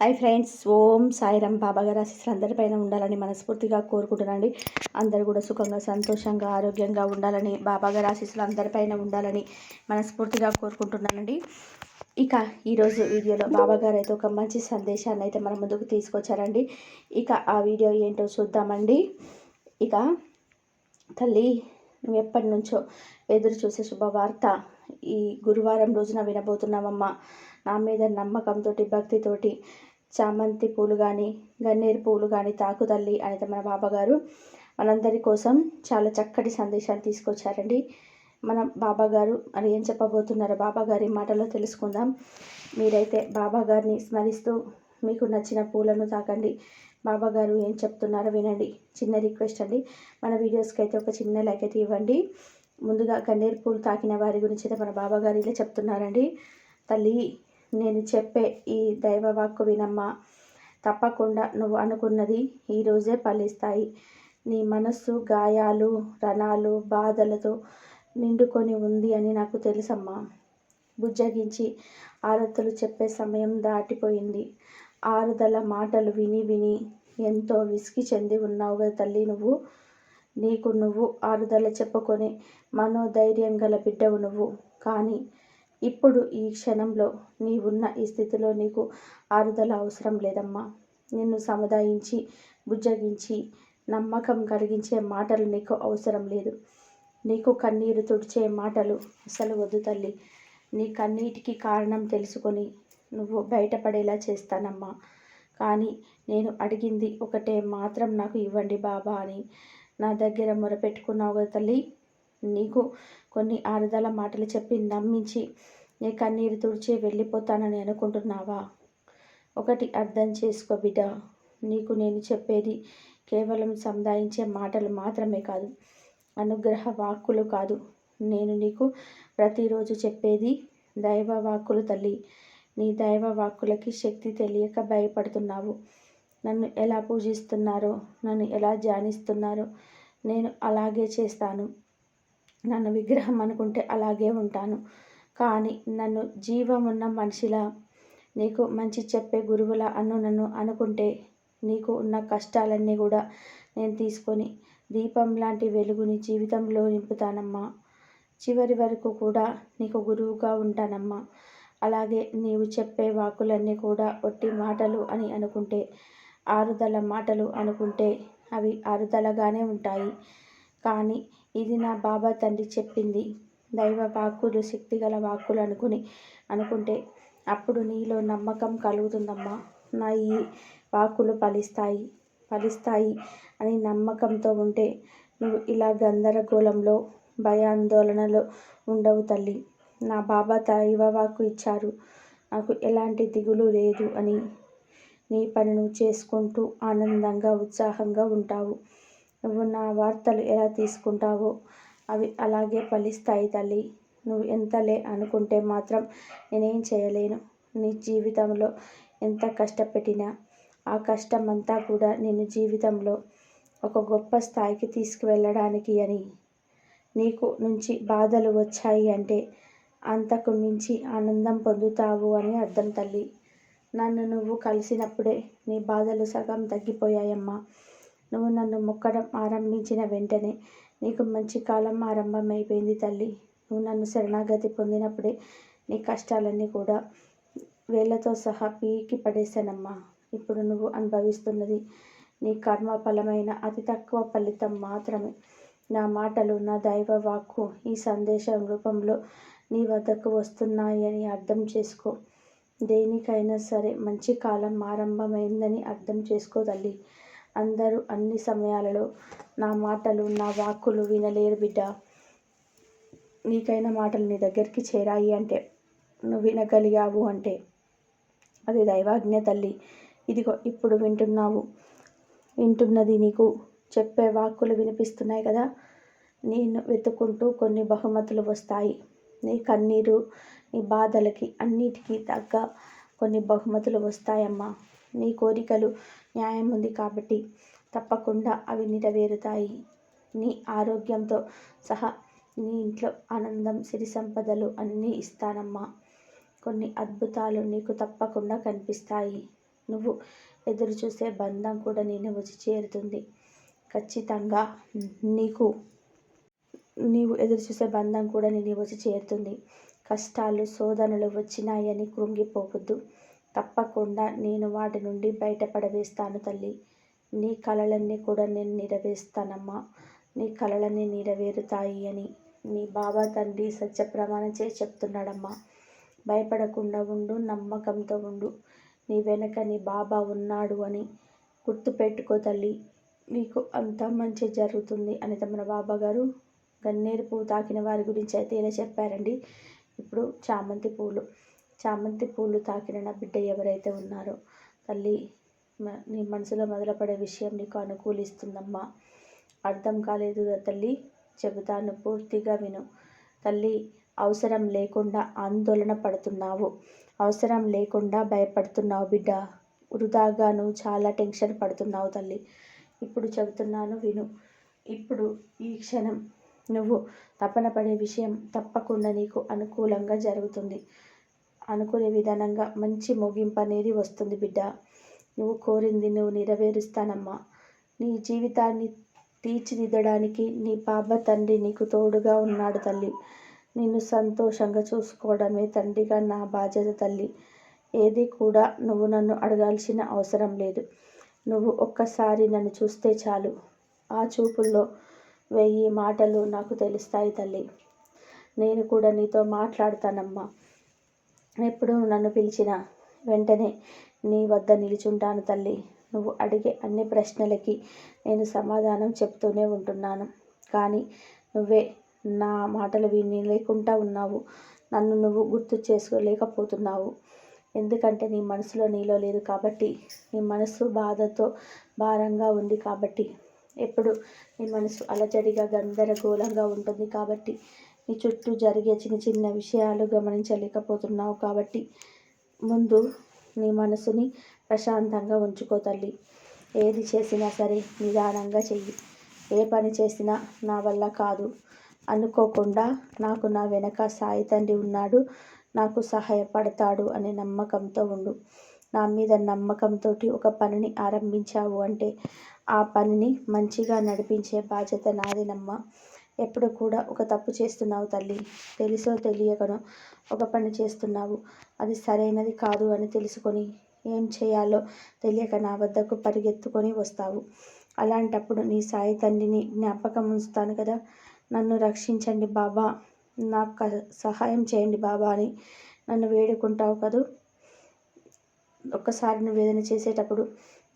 Hi friends Om Sairam Baba గారు ఆశీస్సులు అందరిపైన ఉండాలని మనస్ఫూర్తిగా కోరుకుంటున్నాండి అందరూ కూడా సుఖంగా సంతోషంగా ఆరోగ్యంగా ఉండాలని బాబా గారు ఆశీస్సులు అందరిపైన ఉండాలని మనస్ఫూర్తిగా కోరుకుంటున్నానండి. ఇక ఈరోజు వీడియోలో బాబా గారు అయితే ఒక మంచి సందేశాన్ని అయితే మన ముందుకు తీసుకొచ్చారండి. ఇక ఆ వీడియో ఏంటో చూద్దామండి. ఇక తల్లి నువ్వు ఎప్పటి నుంచో ఎదురు చూసే శుభవార్త ఈ గురువారం రోజున వినబోతున్నామమ్మా నా మీద నమ్మకంతో భక్తితోటి చామంతి పూలు కానీ గన్నేరు పూలు కానీ తాకు తల్లి అనేది మన బాబాగారు మనందరి కోసం చాలా చక్కటి సందేశాన్ని తీసుకొచ్చారండి. మన బాబాగారు మరి ఏం చెప్పబోతున్నారో బాబాగారి మాటలో తెలుసుకుందాం. మీరైతే బాబాగారిని స్మరిస్తూ మీకు నచ్చిన పూలను తాకండి. బాబాగారు ఏం చెప్తున్నారో వినండి. చిన్న రిక్వెస్ట్ అండి. మన వీడియోస్కి అయితే ఒక చిన్న లైక్ అయితే ఇవ్వండి. ముందుగా గన్నేరు పూలు తాకిన వారి గురించి అయితే మన బాబాగారు ఇలా చెప్తున్నారండి. తల్లి నేను చెప్పే ఈ దైవవాక్కు వినమ్మా. తప్పకుండా నువ్వు అనుకున్నది ఈరోజే ఫలిస్తాయి. నీ మనస్సు గాయాలు రణాలు బాధలతో నిండుకొని ఉంది అని నాకు తెలుసమ్మా. బుజ్జగించి ఆరతులు చెప్పే సమయం దాటిపోయింది. ఆరుదల మాటలు విని విని ఎంతో విసిగి చెంది ఉన్నావు కదా తల్లి నువ్వు. నీకు నువ్వు ఆరుదల చెప్పుకొని మనోధైర్యం గల బిడ్డవు నువ్వు. కానీ ఇప్పుడు ఈ క్షణంలో నీవున్న ఈ స్థితిలో నీకు ఆరుదల అవసరం లేదమ్మా. నిన్ను సముదాయించి బుజ్జగించి నమ్మకం కలిగించే మాటలు నీకు అవసరం లేదు. నీకు కన్నీరు తుడిచే మాటలు అసలు వద్దు తల్లి. నీ కన్నీటికి కారణం తెలుసుకొని నువ్వు బయటపడేలా చేస్తానమ్మా. కానీ నేను అడిగింది ఒకటే మాత్రం నాకు ఇవ్వండి బాబా అని. నా దగ్గర మొరపెట్టుకున్నావు కదా తల్లి. నీకు కొన్ని ఆరుదల మాటలు చెప్పి నమ్మించి నీ కన్నీరు తుడిచి వెళ్ళిపోతానని అనుకుంటున్నావా? ఒకటి అర్థం చేసుకో బిడ్డ. నీకు నేను చెప్పేది కేవలం సముదాయించే మాటలు మాత్రమే కాదు అనుగ్రహ వాక్కులు కాదు. నేను నీకు ప్రతిరోజు చెప్పేది దైవ వాక్కులు తల్లి. నీ దైవ వాక్కులకి శక్తి తెలియక భయపడుతున్నావు. నన్ను ఎలా పూజిస్తున్నారో నన్ను ఎలా ధ్యానిస్తున్నారో నేను అలాగే చేస్తాను. నన్ను విగ్రహం అనుకుంటే అలాగే ఉంటాను. కానీ నన్ను జీవమున్న మనిషిలా నీకు మంచి చెప్పే గురువులా అను నన్ను అనుకుంటే నీకు ఉన్న కష్టాలన్నీ కూడా నేను తీసుకొని దీపం లాంటి వెలుగుని జీవితంలో నింపుతానమ్మా. చివరి వరకు కూడా నీకు గురువుగా ఉంటానమ్మా. అలాగే నీవు చెప్పే వాకులన్నీ కూడా ఒట్టి మాటలు అని అనుకుంటే ఆరుదల మాటలు అనుకుంటే అవి ఆరుదలగానే ఉంటాయి. కానీ ఇది నా బాబా తండ్రి చెప్పింది. దైవ వాక్కులు శక్తిగల వాక్కులు అనుకుని అనుకుంటే అప్పుడు నీలో నమ్మకం కలుగుతుందమ్మా. నా ఈ వాక్కులు ఫలిస్తాయి ఫలిస్తాయి అని నమ్మకంతో ఉంటే నువ్వు ఇలా గందరగోళంలో భయాందోళనలో ఉండవు తల్లి. నా బాబా దైవ వాక్కు ఇచ్చారు. నాకు ఎలాంటి దిగులు లేదు అని నీ పని నువ్వు చేసుకుంటూ ఆనందంగా ఉత్సాహంగా ఉంటావు. నువ్వు నా వార్తలు ఎలా తీసుకుంటావో అవి అలాగే ఫలిస్తాయి తల్లి. నువ్వు ఎంతలే అనుకుంటే మాత్రం నేనేం చేయలేను. నీ జీవితంలో ఎంత కష్టపెట్టినా ఆ కష్టం అంతా కూడా నేను జీవితంలో ఒక గొప్ప స్థాయికి తీసుకువెళ్ళడానికి అని. నీకు నుంచి బాధలు వచ్చాయి అంటే అంతకు మించి ఆనందం పొందుతావు అని అర్థం తల్లి. నన్ను నువ్వు కలిసినప్పుడే నీ బాధలు సగం తగ్గిపోయాయమ్మా. నువ్వు నన్ను మొక్కడం ఆరంభించిన వెంటనే నీకు మంచి కాలం ఆరంభమైపోయింది తల్లి. నువ్వు నన్ను శరణాగతి పొందినప్పుడే నీ కష్టాలన్నీ కూడా వేళ్ళతో సహా పీకి పడేశానమ్మా. ఇప్పుడు నువ్వు అనుభవిస్తున్నది నీ కర్మ ఫలమైన అతి తక్కువ ఫలితం మాత్రమే. నా మాటలు నా దైవ వాక్కు ఈ సందేశం రూపంలో నీ వద్దకు వస్తున్నాయని అర్థం చేసుకో. దేనికైనా సరే మంచి కాలం ఆరంభమైందని అర్థం చేసుకో తల్లి. అందరూ అన్ని సమయాలలో నా మాటలు నా వాక్కులు వినలేరు బిడ్డ. నీకైన మాటలు నీ దగ్గరికి చేరాయి అంటే నువ్వు వినగలిగావు అంటే. అది దైవాజ్ఞ తల్లి. ఇదిగో ఇప్పుడు వింటున్నావు. వింటున్నది నీకు. చెప్పే వాక్కులు వినిపిస్తున్నాయి కదా? నేను వెతుకుంటూ కొన్ని బహుమతులు వస్తాయి. నీ కన్నీరు నీ బాధలకి అన్నిటికీ తగ్గ కొన్ని బహుమతులు వస్తాయమ్మా. నీ కోరికలు న్యాయం ఉంది కాబట్టి తప్పకుండా అవి నెరవేరుతాయి. నీ ఆరోగ్యంతో సహా నీ ఇంట్లో ఆనందం సిరి సంపదలు అన్నీ ఇస్తానమ్మా. కొన్ని అద్భుతాలు నీకు తప్పకుండా కనిపిస్తాయి. నువ్వు ఎదురు చూసే బంధం కూడా నేను వచ్చి చేరుతుంది. ఖచ్చితంగా నీకు నీవు ఎదురు చూసే బంధం కూడా నేను వచ్చి చేరుతుంది. కష్టాలు శోధనలు వచ్చినాయని కృంగిపోవద్దు. తప్పకుండా నేను వాటి నుండి బయటపడవేస్తాను తల్లి. నీ కలలన్నీ కూడా నేను నెరవేరుస్తానమ్మా నీ కలలన్నీ నెరవేరుతాయి అని నీ బాబా తండ్రి సత్య ప్రమాణం చేసి చెప్తున్నాడమ్మా. భయపడకుండా ఉండు నమ్మకంతో ఉండు. నీ వెనక నీ బాబా ఉన్నాడు అని గుర్తుపెట్టుకో తల్లి. నీకు అంతా మంచి జరుగుతుంది అని తమన బాబా గారు గన్నేరు పువ్వు తాకిన వారి గురించి అయితే ఇలా చెప్పారండి. ఇప్పుడు చామంతి పూలు. చామంతి పూలు తాకిన నా బిడ్డ ఎవరైతే ఉన్నారో తల్లి నీ మనసులో మొదలుపడే విషయం నీకు అనుకూలిస్తుందమ్మా. అర్థం కాలేదు తల్లి చెబుతాను పూర్తిగా విను. తల్లి అవసరం లేకుండా ఆందోళన పడుతున్నావు. అవసరం లేకుండా భయపడుతున్నావు బిడ్డ. వృధాగా నువ్వు చాలా టెన్షన్ పడుతున్నావు తల్లి. ఇప్పుడు చెబుతున్నాను విను. ఇప్పుడు ఈ క్షణం నువ్వు తపన పడే విషయం తప్పకుండా నీకు అనుకూలంగా జరుగుతుంది. అనుకునే విధానంగా మంచి ముగింపు అనేది వస్తుంది బిడ్డ. నువ్వు కోరింది నువ్వు నెరవేరుస్తానమ్మా. నీ జీవితాన్ని తీర్చిదిద్దడానికి నీ పాప తండ్రి నీకు తోడుగా ఉన్నాడు తల్లి. నిన్ను సంతోషంగా చూసుకోవడమే తండ్రిగా నా బాధ్యత తల్లి. ఏది కూడా నువ్వు నన్ను అడగాల్సిన అవసరం లేదు. నువ్వు ఒక్కసారి నన్ను చూస్తే చాలు. ఆ చూపుల్లో వెయ్యి మాటలు నాకు తెలుస్తాయి తల్లి. నేను కూడా నీతో మాట్లాడతానమ్మా. ఎప్పుడు నన్ను పిలిచిన వెంటనే నీ వద్ద నిలుచుంటాను తల్లి. నువ్వు అడిగే అన్ని ప్రశ్నలకి నేను సమాధానం చెప్తూనే ఉంటున్నాను. కానీ నువ్వే నా మాటలు విని లేకుండా ఉన్నావు. నన్ను నువ్వు గుర్తు చేసుకోలేకపోతున్నావు. ఎందుకంటే నీ మనసులో నీలో లేదు కాబట్టి నీ మనసు బాధతో భారంగా ఉంది కాబట్టి. ఎప్పుడు నీ మనసు అలజడిగా గందరగోళంగా ఉంటుంది కాబట్టి నీ చుట్టూ జరిగే చిన్న చిన్న విషయాలు గమనించలేకపోతున్నావు కాబట్టి ముందు నీ మనసుని ప్రశాంతంగా ఉంచుకో తల్లి. ఏది చేసినా సరే నిదానంగా చెయ్యి. ఏ పని చేసినా నా వల్ల కాదు. అనుకోకుండా నాకు నా వెనక సాయి తండ్రి ఉన్నాడు. నాకు సహాయపడతాడు అనే నమ్మకంతో ఉండు. నా మీద నమ్మకంతో ఒక పనిని ఆరంభించావు అంటే ఆ పనిని మంచిగా నడిపించే బాధ్యత నాదేనమ్మా ఎప్పుడు కూడా ఒక తప్పు చేస్తున్నావు తల్లి. తెలుసో తెలియకనో ఒక పని చేస్తున్నావు. అది సరైనది కాదు అని తెలుసుకొని ఏం చేయాలో తెలియక నా వద్దకు పరిగెత్తుకొని వస్తావు. అలాంటప్పుడు నీ సాయి తండ్రిని జ్ఞాపకం ఉంచుతాను కదా. నన్ను రక్షించండి బాబా. నాకు సహాయం చేయండి బాబా అని నన్ను వేడుకుంటావు కదూ? ఒక్కసారి నువ్వు ఏదైనా చేసేటప్పుడు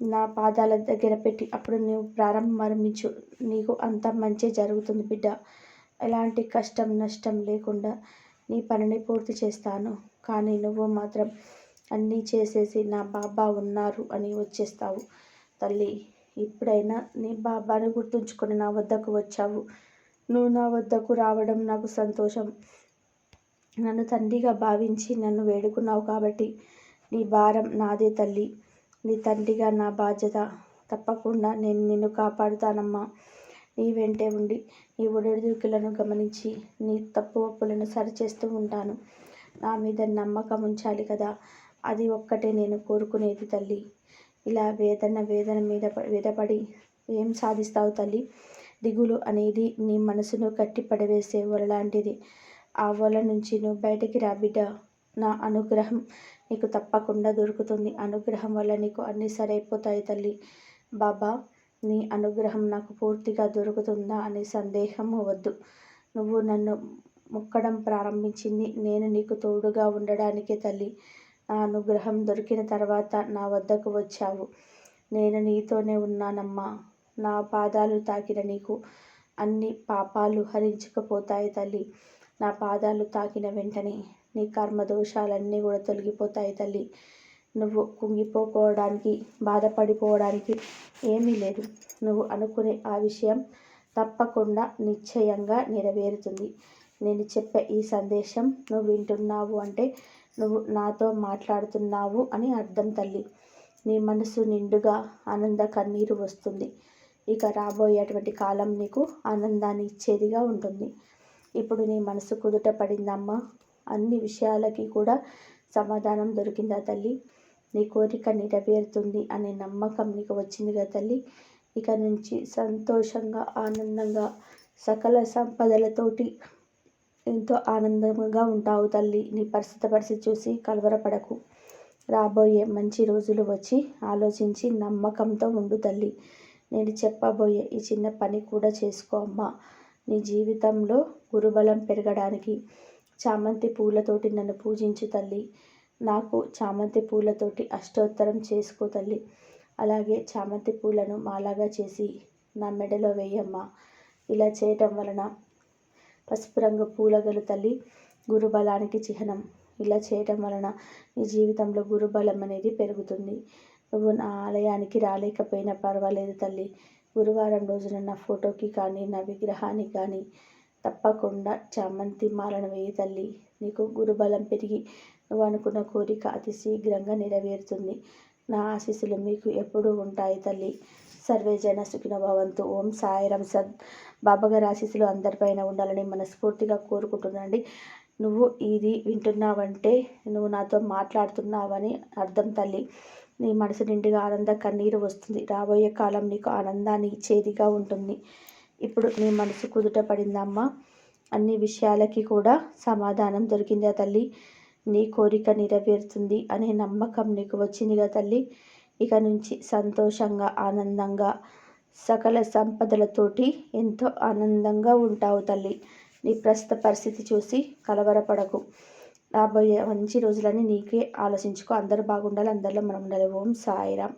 నా పాదాల దగ్గర పెట్టి అప్పుడు నువ్వు ప్రారంభించు నీకు అంత మంచి జరుగుతుంది బిడ్డ. ఎలాంటి కష్టం నష్టం లేకుండా నీ పనిని పూర్తి చేస్తాను. కానీ నువ్వు మాత్రం అన్నీ చేసేసి నా బాబా ఉన్నారు అని వచ్చేస్తావు. తల్లి ఇప్పుడైనా నీ బాబాను గుర్తుంచుకొని నా వద్దకు వచ్చావు. నువ్వు నా వద్దకు రావడం నాకు సంతోషం. నన్ను తండ్రిగా భావించి నన్ను వేడుకున్నావు కాబట్టి నీ భారం నాదే తల్లి. నీ తండ్రిగా నా బాధ్యత తప్పకుండా నేను నిన్ను కాపాడుతానమ్మా. నీ వెంటే ఉండి నీ ఒడిదుడుకులను గమనించి నీ తప్పు ఒప్పులను సరిచేస్తూ ఉంటాను. నా మీద నమ్మకం ఉంచాలి కదా. అది ఒక్కటే నేను కోరుకునేది తల్లి. ఇలా వేదన వేదన మీద వేదపడి ఏం సాధిస్తావు తల్లి? దిగులు అనేది నీ మనసును కట్టి పడవేసే వల లాంటిది. ఆ వల నుంచి నువ్వు బయటికి రా బిడ్డ. నా అనుగ్రహం నీకు తప్పకుండా దొరుకుతుంది. అనుగ్రహం వల్ల నీకు అన్నీ సరైపోతాయి తల్లి. బాబా నీ అనుగ్రహం నాకు పూర్తిగా దొరుకుతుందా అనే సందేహం వద్దు. నువ్వు నన్ను మొక్కడం ప్రారంభించింది. నేను నీకు తోడుగా ఉండడానికే తల్లి. నా అనుగ్రహం దొరికిన తర్వాత నా వద్దకు వచ్చావు. నేను నీతోనే ఉన్నానమ్మా. నా పాదాలు తాకిన నీకు అన్ని పాపాలు హరించుకుపోతాయి తల్లి. నా పాదాలు తాకిన వెంటనే నీ కర్మ దోషాలన్నీ కూడా తొలగిపోతాయి తల్లి. నువ్వు కుంగిపోకోవడానికి బాధపడిపోవడానికి ఏమీ లేదు. నువ్వు అనుకునే ఆ విషయం తప్పకుండా నిశ్చయంగా నెరవేరుతుంది. నేను చెప్పే ఈ సందేశం నువ్వు వింటున్నావు అంటే నువ్వు నాతో మాట్లాడుతున్నావు అని అర్థం తల్లి. నీ మనసు నిండుగా ఆనంద కన్నీరు వస్తుంది. ఇక రాబోయేటువంటి కాలం నీకు ఆనందాన్ని ఇచ్చేదిగా ఉంటుంది. ఇప్పుడు నీ మనసు కుదుట పడిందమ్మా. అన్ని విషయాలకి కూడా సమాధానం దొరికిందా తల్లి? నీ కోరిక నెరవేరుతుంది అనే నమ్మకం నీకు వచ్చింది కదా తల్లి? ఇక నుంచి సంతోషంగా ఆనందంగా సకల సంపదలతోటి ఎంతో ఆనందంగా ఉంటావు తల్లి. నీ పరిస్థితి పరిస్థితి చూసి కలవరపడకు. రాబోయే మంచి రోజులు వచ్చి ఆలోచించి నమ్మకంతో ఉండు తల్లి. నేను చెప్పబోయే ఈ చిన్న పని కూడా చేసుకో అమ్మా. నీ జీవితంలో గురుబలం పెరగడానికి చామంతి పూలతోటి నన్ను పూజించు తల్లి. నాకు చామంతి పూలతోటి అష్టోత్తరం చేసుకో తల్లి. అలాగే చామంతి పూలను మాలాగా చేసి నా మెడలో వేయమ్మా. ఇలా చేయటం వలన పసుపు రంగు పూలగలు తల్లి గురుబలానికి చిహ్నం. ఇలా చేయటం వలన నీ జీవితంలో గురుబలం అనేది పెరుగుతుంది. నువ్వు నా ఆలయానికి రాలేకపోయినా పర్వాలేదు తల్లి. గురువారం రోజున నా ఫోటోకి కానీ నా విగ్రహానికి కానీ తప్పకుండా చామంతి మాలను వేయి తల్లి. నీకు గురుబలం పెరిగి నువ్వు అనుకున్న కోరిక అతి శీఘ్రంగా నెరవేరుతుంది. నా ఆశీస్సులు మీకు ఎప్పుడూ ఉంటాయి తల్లి. సర్వే జన సుఖిన భవంతు ఓం సాయిరం. సద్ బాబాగారి ఆశీస్సులు అందరిపైన ఉండాలని మనస్ఫూర్తిగా కోరుకుంటున్నాండి నువ్వు ఇది వింటున్నావంటే నువ్వు నాతో మాట్లాడుతున్నావని అర్థం తల్లి. నీ మనసు నిండుగా ఆనంద కన్నీరు వస్తుంది. రాబోయే కాలం నీకు ఆనందాన్ని ఇచ్చేదిగా ఉంటుంది. ఇప్పుడు నీ మనసు కుదుట పడిందమ్మా. అన్ని విషయాలకి కూడా సమాధానం దొరికిందా తల్లి. నీ కోరిక నెరవేరుతుంది అనే నమ్మకం నీకు వచ్చిందిగా తల్లి. ఇక నుంచి సంతోషంగా ఆనందంగా సకల సంపదలతోటి ఎంతో ఆనందంగా ఉంటావు తల్లి. నీ ప్రస్తుత పరిస్థితి చూసి కలవరపడకు. రాబోయే మంచి రోజులని నీకే ఆలోచించుకో. అందరూ బాగుండాలి అందరిలో మనం ఉండాలి. ఓం సాయిరామ్.